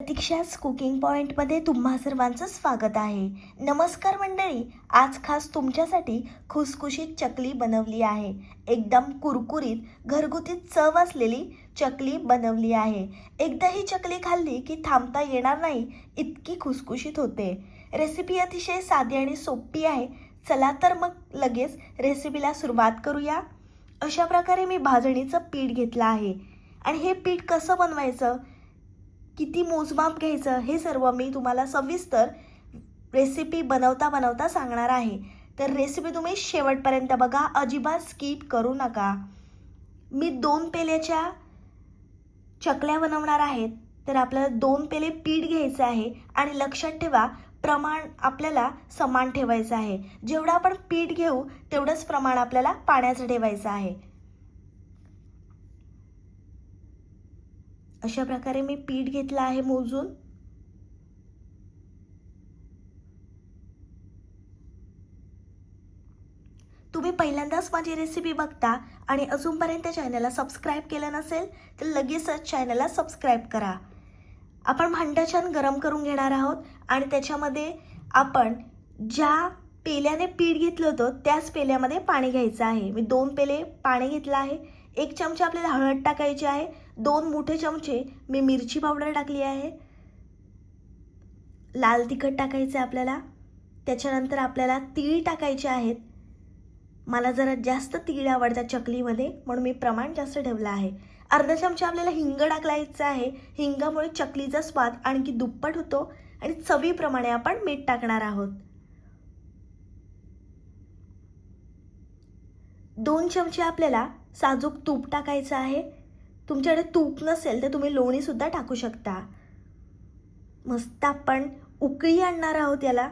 प्रतीक्षाच cooking पॉईंटमध्ये तुम्हा सर्वांचं स्वागत आहे. नमस्कार मंडळी आज खास तुमच्यासाठी खुसखुशीत चकली बनवली आहे. एकदम कुरकुरीत घरगुती चव असलेली चकली बनवली आहे. एकदा ही चकली खाल्ली की थांबता येणार नाही इतकी खुसखुशीत होते. रेसिपी अतिशय साधी आणि सोपी आहे. चला तर मग लगेच रेसिपीला सुरुवात करूया. अशा प्रकारे मी भाजणीचं पीठ घेतलं आहे. आणि हे पीठ कसं बनवायचं? किती मोजमाप घ्यायचं हे सर्व मी तुम्हाला सविस्तर रेसिपी बनवता बनवता सांगणार आहे. तर रेसिपी तुम्ही शेवटपर्यंत बघा. अजिबात स्किप करू नका. मी दोन पेल्याच्या चकल्या बनवणार आहेत तर आपल्याला दोन पेले पीठ घ्यायचं आहे आणि लक्षात ठेवा प्रमाण आपल्याला समान ठेवायचं आहे. जेवढं आपण पीठ घेऊ तेवढंच प्रमाण आपल्याला पाण्याचं ठेवायचं आहे. अशा प्रकारे मी पीठ घेतलं आहे मोजून. तुम्ही पहिल्यांदाच माझी रेसिपी बघता आणि अजूनपर्यंत चॅनलला सबस्क्राईब केलं नसेल तर लगेचच चॅनलला सबस्क्राईब करा. आपण भांडं छान गरम करून घेणार आहोत आणि त्याच्यामध्ये आपण ज्या पेल्याने पीठ घेतलं होतं त्याच पेल्यामध्ये पाणी घ्यायचं आहे. मी दोन पेले पाणी घेतलं आहे. एक चमचा आपल्याला हळद टाकायची आहे. दोन मोठे चमचे मी मिरची पावडर टाकली आहे. लाल तिखट टाकायचं आहे आपल्याला. त्याच्यानंतर आपल्याला तीळ टाकायचे आहेत. मला जरा जास्त तीळ आवडतात चकलीमध्ये म्हणून मी प्रमाण जास्त ठेवलं आहे. अर्धा चमचा आपल्याला हिंग टाकलायचं आहे. हिंगामुळे चकलीचा स्वाद आणखी दुप्पट होतो आणि चवीप्रमाणे आपण मीठ टाकणार आहोत. दोन चमचे आपल्याला साजूक तूप टाकायचं आहे. तुमच्याकडे तूप नसेल तर तुम्ही लोणीसुद्धा टाकू शकता. मस्त आपण उकळी आणणार आहोत याला.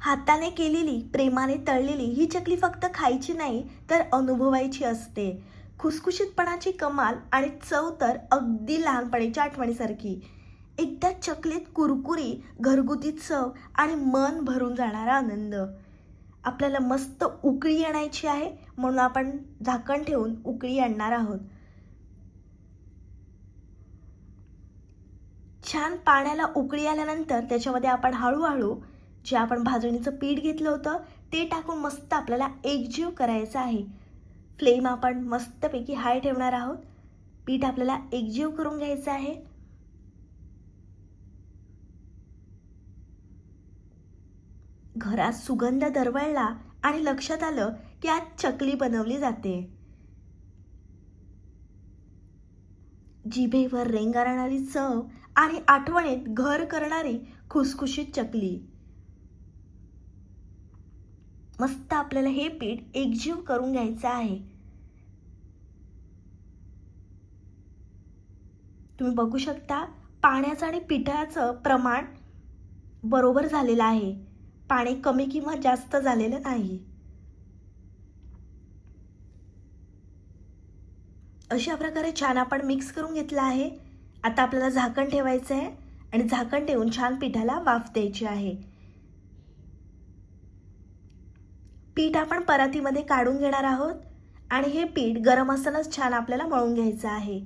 हाताने केलेली प्रेमाने तळलेली ही चकली फक्त खायची नाही तर अनुभवायची असते. खुसखुशीतपणाची कमाल आणि चव तर अगदी लहानपणीच्या आठवणीसारखी. एकदा चकलीत कुरकुरी घरगुती चव आणि मन भरून जाणारा आनंद. आपल्याला मस्त उकळी आणायची आहे म्हणून आपण झाकण ठेवून उकळी आणणार आहोत. छान पाण्याला उकळी आल्यानंतर त्याच्यामध्ये आपण हळूहळू जे आपण भाजणीचं पीठ घेतलं होतं ते टाकून मस्त आपल्याला एकजीव करायचं आहे. फ्लेम आपण मस्तपैकी हाय ठेवणार आहोत. पीठ आपल्याला एकजीव करून घ्यायचं आहे. घरात सुगंध दरवळला आणि लक्षात आलं की आज चकली बनवली जाते. जिभेवर रेंगारणारी चव आणि आठवणीत घर करणारी खुसखुशीत चकली. मस्त आपल्याला हे पीठ एकजीव करून घ्यायचं आहे. तुम्ही बघू शकता पाण्याचं आणि पिठाचं प्रमाण बरोबर झालेलं आहे. पाणी कमी किंवा जास्त झालेलं नाही. अशा प्रकारे छान आपण मिक्स करून घेतलं आहे. आता आपल्याला झाकण ठेवायचं आहे आणि झाकण ठेवून छान पिठाला वाफ द्यायची आहे. पीठ आपण परातीमध्ये काढून घेणार आहोत आणि हे पीठ गरम असतानाच छान आपल्याला मळून घ्यायचं आहे.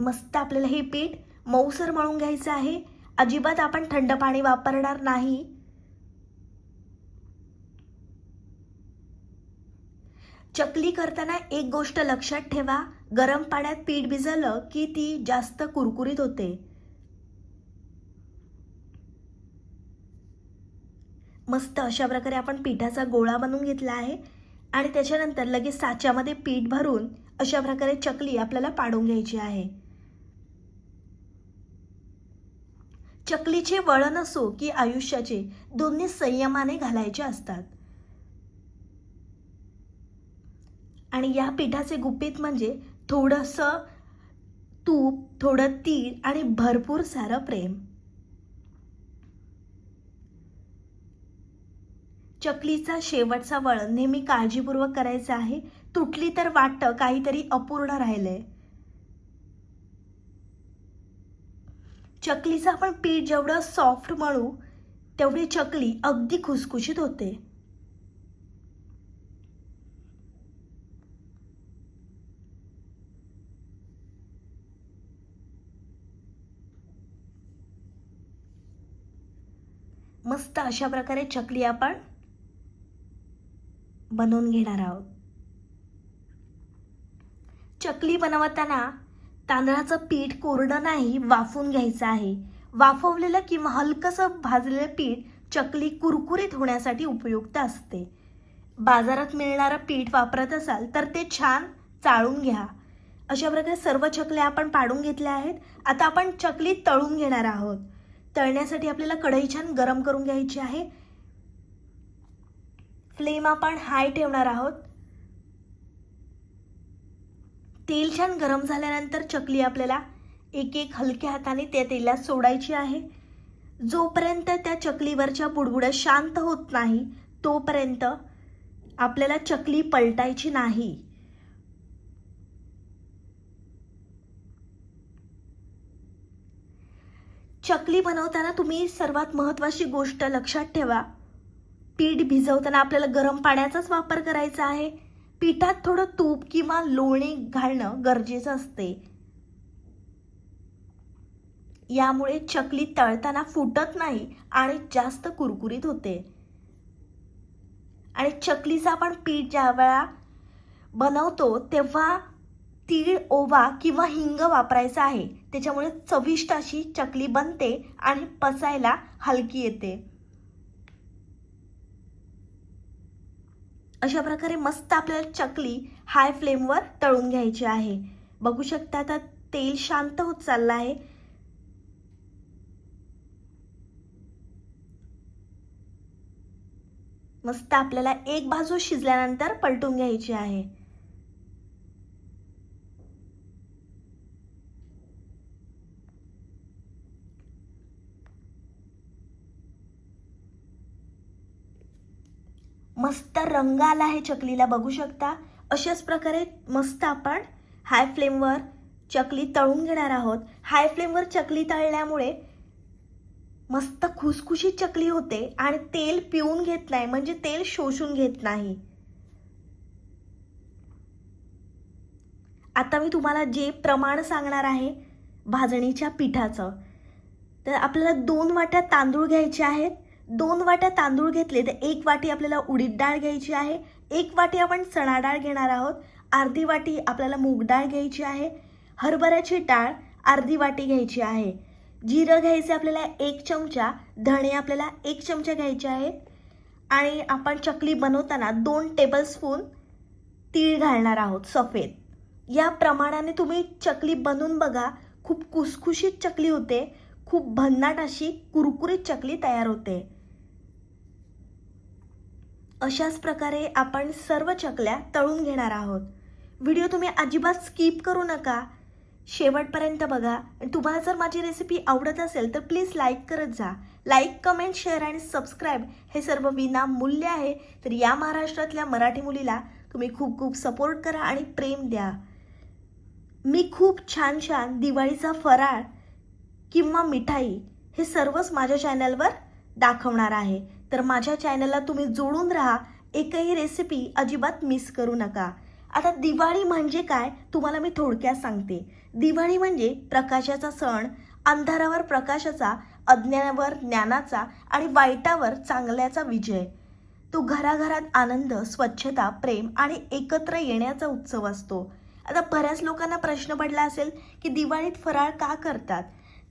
मस्त आपल्याला हे पीठ मऊसर मळून घ्यायचं आहे. अजिबात आपण थंड पाणी वापरणार नाही. चकली करताना एक गोष्ट लक्षात ठेवा. गरम पाण्यात पीठ भिजलं की ती जास्त कुरकुरीत होते. मस्त अशा प्रकारे आपण पिठाचा गोळा बनवून घेतला आहे. आणि त्याच्यानंतर लगेच साच्यामध्ये पीठ भरून अशा प्रकारे चकली आपल्याला पाडून घ्यायची आहे. चकलीचे वळण असो की आयुष्याचे दोन्ही संयमाने घालायचे असतात. आणि या पिठाचे गुपित म्हणजे थोडंसं तूप थोडं तीळ आणि भरपूर सारं प्रेम. चकलीचा शेवटचा वळण नेहमी काळजीपूर्वक करायचा आहे. तुटली तर वाटतं काहीतरी अपूर्ण राहिलंय. चकलीचं आपण पीठ जेवढं सॉफ्ट मळू तेवढी चकली अगदी खुसखुशीत होते. मस्त अशा प्रकारे चकली आपण बनवून घेणार आहोत. चकली बनवताना तांदळाचं पीठ कोरडं नाही वाफून घ्यायचं आहे. वाफवलेलं किंवा हलकंसं भाजलेलं पीठ चकली कुरकुरीत होण्यासाठी उपयुक्त असते. बाजारात मिळणारं पीठ वापरत असाल तर ते छान चाळून घ्या. अशा प्रकारे सर्व चकल्या आपण पाडून घेतल्या आहेत. आता आपण चकली तळून घेणार आहोत. तळण्यासाठी आपल्याला कढई छान गरम करून घ्यायची आहे. फ्लेम आपण हाय ठेवणार आहोत. तेल छान गरम झाल्यानंतर चकली आपल्याला एक एक हलक्या हाताने त्या तेलात सोडायची आहे. जोपर्यंत त्या चकलीवरच्या बुडबुड्या शांत होत नाही तोपर्यंत आपल्याला चकली पलटायची नाही. चकली बनवताना तुम्ही सर्वात महत्त्वाची गोष्ट लक्षात ठेवा. पीठ भिजवताना आपल्याला गरम पाण्याचाच वापर करायचा आहे. पिठात थोडं तूप किंवा लोणी घालणं गरजेचं असते. यामुळे चकली तळताना फुटत नाही आणि जास्त कुरकुरीत होते. आणि चकलीचं आपण पीठ ज्या वेळा बनवतो तेव्हा तीळ ओवा किंवा हिंग वापरायचा आहे. त्याच्यामुळे चविष्ट अशी चकली बनते आणि पचायला हलकी येते. अशा प्रकारे मस्त आपल्याला चकली हाय फ्लेमवर तळून घ्यायची आहे. बघू शकता आता तेल शांत होत चाललं आहे. मस्त आपल्याला एक बाजू शिजल्यानंतर पलटून घ्यायची आहे. मस्त रंग आला आहे चकलीला बघू शकता. अशाच प्रकारे मस्त आपण हाय फ्लेमवर चकली तळून घेणार आहोत. हाय फ्लेमवर चकली तळल्यामुळे मस्त खुसखुशीत चकली होते आणि तेल पिऊन घेत नाही म्हणजे तेल शोषून घेत नाही. आता मी तुम्हाला जे प्रमाण सांगणार आहे भाजणीच्या पिठाचं तर आपल्याला दोन वाट्या तांदूळ घ्यायचे आहेत. दोन वाट्या तांदूळ घेतले तर एक वाटी आपल्याला उडीद डाळ घ्यायची आहे. एक वाटी आपण चणा डाळ घेणार आहोत. अर्धी वाटी आपल्याला मूग डाळ घ्यायची आहे. हरभऱ्याची डाळ अर्धी वाटी घ्यायची आहे. जिरं घ्यायचे आपल्याला एक चमचा. धणे आपल्याला एक चमचा घ्यायचे आहेत. आणि आपण चकली बनवताना दोन टेबलस्पून तीळ घालणार आहोत सफेद. या प्रमाणाने तुम्ही चकली बनवून बघा. खूप कुसखुशीत चकली होते. खूप भन्नाट अशी कुरकुरीत चकली तयार होते. अशाच प्रकारे आपण सर्व चकल्या तळून घेणार आहोत. व्हिडिओ तुम्ही अजिबात स्किप करू नका. शेवटपर्यंत बघा. आणि तुम्हाला जर माझी रेसिपी आवडत असेल तर प्लीज लाईक करत जा. लाईक कमेंट शेअर आणि सबस्क्राईब हे सर्व विनामूल्य आहे. तर या महाराष्ट्रातल्या मराठी मुलीला तुम्ही खूप खूप सपोर्ट करा आणि प्रेम द्या. मी खूप छान छान दिवाळीचा फराळ किंवा मिठाई हे सर्वच माझ्या चॅनलवर दाखवणार आहे. तर माझ्या चॅनलला तुम्ही जोडून राहा. एकही रेसिपी अजिबात मिस करू नका. आता दिवाळी म्हणजे काय? तुम्हाला मी थोडक्यात सांगते. दिवाळी म्हणजे प्रकाशाचा सण अंधारावर प्रकाशाचा अज्ञानावर ज्ञानाचा आणि वाईटावर चांगल्याचा विजय. तो घराघरात आनंद स्वच्छता प्रेम आणि एकत्र येण्याचा उत्सव असतो. आता बऱ्याच लोकांना प्रश्न पडला असेल की दिवाळीत फराळ का करतात?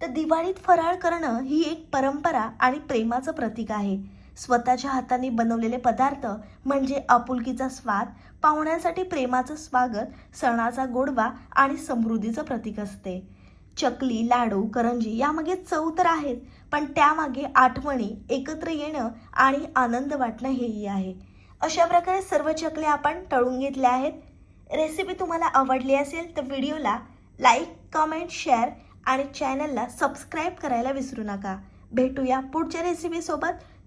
तर दिवाळीत फराळ करणं ही एक परंपरा आणि प्रेमाचं प्रतीक आहे. स्वतःच्या हाताने बनवलेले पदार्थ म्हणजे आपुलकीचा स्वाद पाहुण्यांसाठी प्रेमाचं स्वागत सणाचा गोडवा आणि समृद्धीचं प्रतीक असते. चकली लाडू करंजी यामागे चव तर आहेत पण त्यामागे आठवणी एकत्र येणं आणि आनंद वाटणं हेही आहे. अशा प्रकारे सर्व चकल्या आपण तळून घेतल्या आहेत. रेसिपी तुम्हाला आवडली असेल तर व्हिडिओला लाईक कमेंट शेअर आणि चॅनलला सबस्क्राईब करायला विसरू नका. भेटूया पुढच्या रेसिपीसोबत.